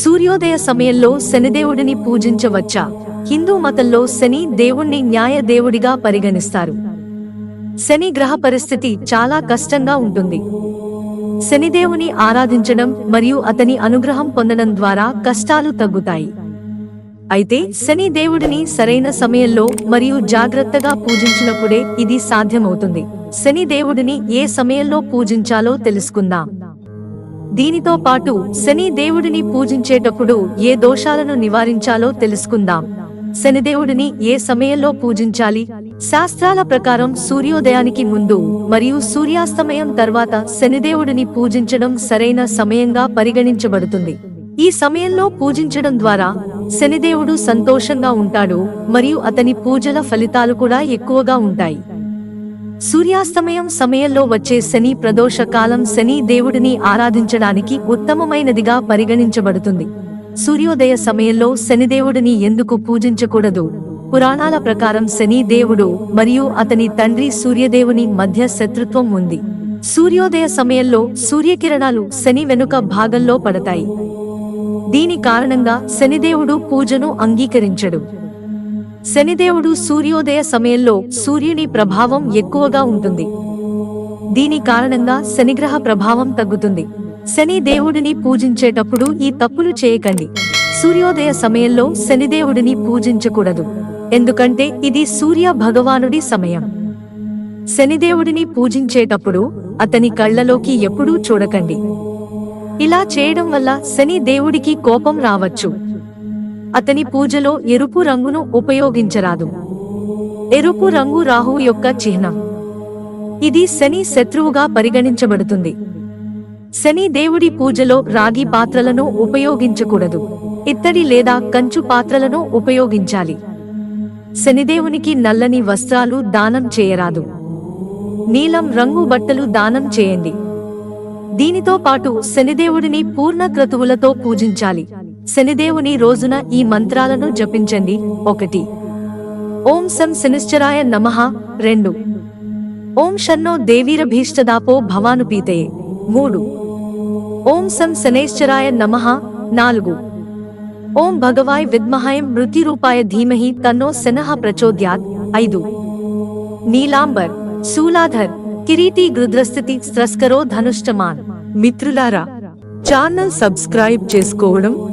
సూర్యోదయ సమయంలో శనిదేవుడిని పూజించవచ్చా? హిందూ మతంలో శని దేవుణ్ణి న్యాయ దేవుడిగా పరిగణిస్తారు. శని గ్రహ పరిస్థితి చాలా కష్టంగా ఉంటుంది. శనిదేవుని ఆరాధించడం మరియు అతని అనుగ్రహం పొందడం ద్వారా కష్టాలు తగ్గుతాయి. అయితే శని దేవుడిని సరైన సమయంలో మరియు జాగ్రత్తగా పూజించినప్పుడే ఇది సాధ్యమవుతుంది. శని దేవుడిని ఏ సమయంలో పూజించాలో తెలుసుకుందాం. దీనితో పాటు శని దేవుడిని పూజించేటప్పుడు ఏ దోషాలను నివారించాలో తెలుసుకుందాం. శనిదేవుడిని ఏ సమయంలో పూజించాలి? శాస్త్రాల ప్రకారం సూర్యోదయానికి ముందు మరియు సూర్యాస్తమయం తర్వాత శనిదేవుడిని పూజించడం సరైన సమయంగా పరిగణించబడుతుంది. ఈ సమయంలో పూజించడం ద్వారా శనిదేవుడు సంతోషంగా ఉంటాడు మరియు అతని పూజల ఫలితాలు కూడా ఎక్కువగా ఉంటాయి. సూర్యాస్తమయం సమయంలో వచ్చే శని ప్రదోష కాలం శని దేవుడిని ఆరాధించడానికి ఉత్తమమైనదిగా పరిగణించబడుతుంది. సూర్యోదయ సమయంలో శనిదేవుడిని ఎందుకు పూజించకూడదు? పురాణాల ప్రకారం శని దేవుడు మరియు అతని తండ్రి సూర్యదేవుని మధ్య శత్రుత్వం ఉంది. సూర్యోదయ సమయంలో సూర్యకిరణాలు శని వెనుక భాగంలో పడతాయి. దీని కారణంగా శనిదేవుడు పూజను అంగీకరించడు. శనిదేవుడు సూర్యోదయ సమయంలో సూర్యుని ప్రభావం ఎక్కువగా ఉంటుంది. దీని కారణంగా శనిగ్రహ ప్రభావం తగ్గుతుంది. శని దేవుడిని పూజించేటప్పుడు ఈ తప్పులు చేయకండి. సూర్యోదయ సమయంలో శనిదేవుడిని పూజించకూడదు. ఎందుకంటే ఇది సూర్య భగవానుడి సమయం. శనిదేవుడిని పూజించేటప్పుడు అతని కళ్ళలోకి ఎప్పుడూ చూడకండి. ఇలా చేయడం వల్ల శని దేవుడికి కోపం రావచ్చు. అతని పూజలో ఎరుపు రంగును ఉపయోగించరాదు. ఎరుపు రంగు రాహు యొక్క చిహ్నం. ఇది శని శత్రువుగా పరిగణించబడుతుంది. శని దేవుడి పూజలో రాగి పాత్రలను ఉపయోగించకూడదు. ఇత్తడి లేదా కంచు పాత్రలను ఉపయోగించాలి. శనిదేవునికి నల్లని వస్త్రాలు దానం చేయరాదు. నీలం రంగు బట్టలు దానం చేయండి. దీనితో పాటు శనిదేవుడిని పూర్ణ క్రతువులతో పూజించాలి. శనిదేవుని రోజున ఈ మంత్రాలను జపించండి. ఒకటి. ఓం సం శనిశ్చరాయ నమః. రెండు. ఓం షన్నో దేవీరభీష్టదాపో భవానుపీతయే. మూడు. ఓం సం శనేశ్చరాయ నమః. నాలుగు. ఓం భగవాయ్ విద్మహాయం మృతిరూపాయ ధీమహి తన్నో శనః ప్రచోద్యాత్. ఐదు. నీలాంబర్ శూలాధర్ కిరీటి గృద్రస్థితి స్త్రస్కరో ధనుష్టమాన్ మిత్రులారా ఛానల్ సబ్స్క్రైబ్ చేసుకోవడం